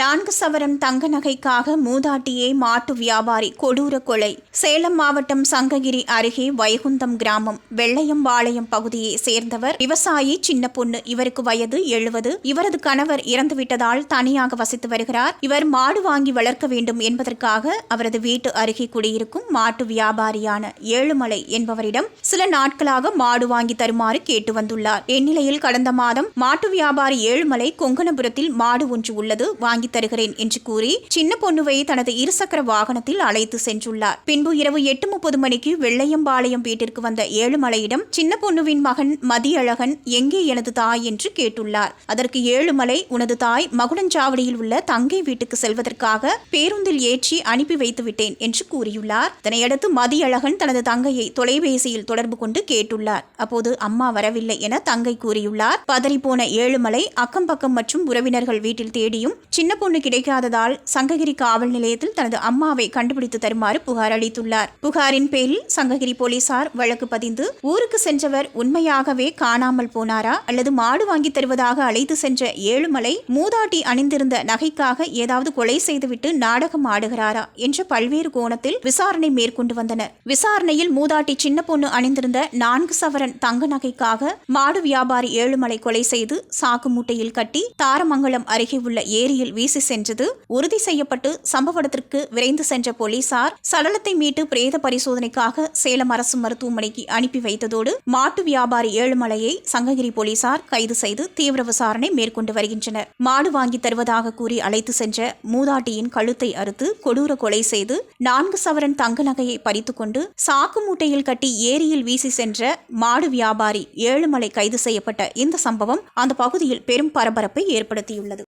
நான்கு சவரம் தங்க நகைக்காக மூதாட்டியை மாட்டு வியாபாரி கொடூர கொலை. சேலம் மாவட்டம் சங்ககிரி அருகே வைகுந்தம் கிராமம் வெள்ளையம்பாளையம் பகுதியை சேர்ந்தவர் விவசாயி சின்ன பொண்ணு. இவருக்கு வயது எழுபது இவரது கணவர் இறந்துவிட்டதால் தனியாக வசித்து வருகிறார். இவர் மாடு வாங்கி வளர்க்க வேண்டும் என்பதற்காக அவரது வீட்டு அருகே குடியிருக்கும் மாட்டு வியாபாரியான ஏழுமலை என்பவரிடம் சில நாட்களாக மாடு வாங்கி தருமாறு கேட்டு வந்துள்ளார். இந்நிலையில் கடந்த மாதம் மாட்டு வியாபாரி ஏழுமலை கொங்கணபுரத்தில் மாடு ஒன்று உள்ளது. வாங்கி வாங்கி தருகிறேன் என்று கூறி சின்ன பொண்ணுவை தனது இருசக்கர வாகனத்தில் அழைத்து சென்றுள்ளார். பின்பு இரவு எட்டு முப்பது மணிக்கு வெள்ளையம்பாளையம் வீட்டிற்கு வந்த ஏழுமலையிடம் சின்ன பொண்ணுவின் மகன் மதியழகன் எங்கே எனது தாய் என்று கேட்டுள்ளார். அதற்கு ஏழுமலை உனது தாய் மகுடஞ்சாவடியில் உள்ள தங்கை வீட்டுக்கு செல்வதற்காக பேருந்தில் ஏற்றி அனுப்பி வைத்து விட்டேன் என்று கூறியுள்ளார். இதனையடுத்து மதியழகன் தனது தங்கையை தொலைபேசியில் தொடர்பு கொண்டு கேட்டுள்ளார். அப்போது அம்மா வரவில்லை என தங்கை கூறியுள்ளார். பதறிப்போன ஏழுமலை அக்கம் பக்கம் மற்றும் உறவினர்கள் வீட்டில் தேடியும் சின்ன சின்ன பொண்ணு கிடைக்காததால் சங்ககிரி காவல் நிலையத்தில் தனது அம்மாவை கண்டுபிடித்து தருமாறு புகார் அளித்துள்ளார். புகாரின் பேரில் சங்ககிரி போலீசார் வழக்கு பதிந்து ஊருக்கு சென்றவர் உண்மையாகவே காணாமல் போனாரா அல்லது மாடு வாங்கி தருவதாக அழைத்து சென்ற ஏழுமலை மூதாட்டி அணிந்திருந்த நகைக்காக ஏதாவது கொலை செய்துவிட்டு நாடகம் ஆடுகிறாரா என்ற பல்வேறு கோணத்தில் விசாரணை மேற்கொண்டு வந்தனர். விசாரணையில் மூதாட்டி சின்ன பொண்ணு அணிந்திருந்த நான்கு சவரன் தங்க நகைக்காக மாடு வியாபாரி ஏழுமலை கொலை செய்து சாக்கு மூட்டையில் கட்டி தாரமங்கலம் அருகே உள்ள ஏரியில் வீசி சென்றது உறுதி செய்யப்பட்டு சம்பவ இடத்திற்கு விரைந்து சென்ற போலீசார் சடலத்தை மீட்டு பிரேத பரிசோதனைக்காக சேலம் அரசு மருத்துவமனைக்கு அனுப்பி வைத்ததோடு மாட்டு வியாபாரி ஏழுமலையை சங்ககிரி போலீசார் கைது செய்து தீவிர விசாரணை மேற்கொண்டு வருகின்றனர். மாடு வாங்கி தருவதாக கூறி அழைத்து சென்ற மூதாட்டியின் கழுத்தை அறுத்து கொடூர கொலை செய்து நான்கு சவரன் தங்க நகையை பறித்துக்கொண்டு சாக்கு மூட்டையில் கட்டி ஏரியில் வீசி சென்ற மாடு வியாபாரி ஏழுமலை கைது செய்யப்பட்ட இந்த சம்பவம் அந்த பகுதியில் பெரும் பரபரப்பை ஏற்படுத்தியுள்ளது.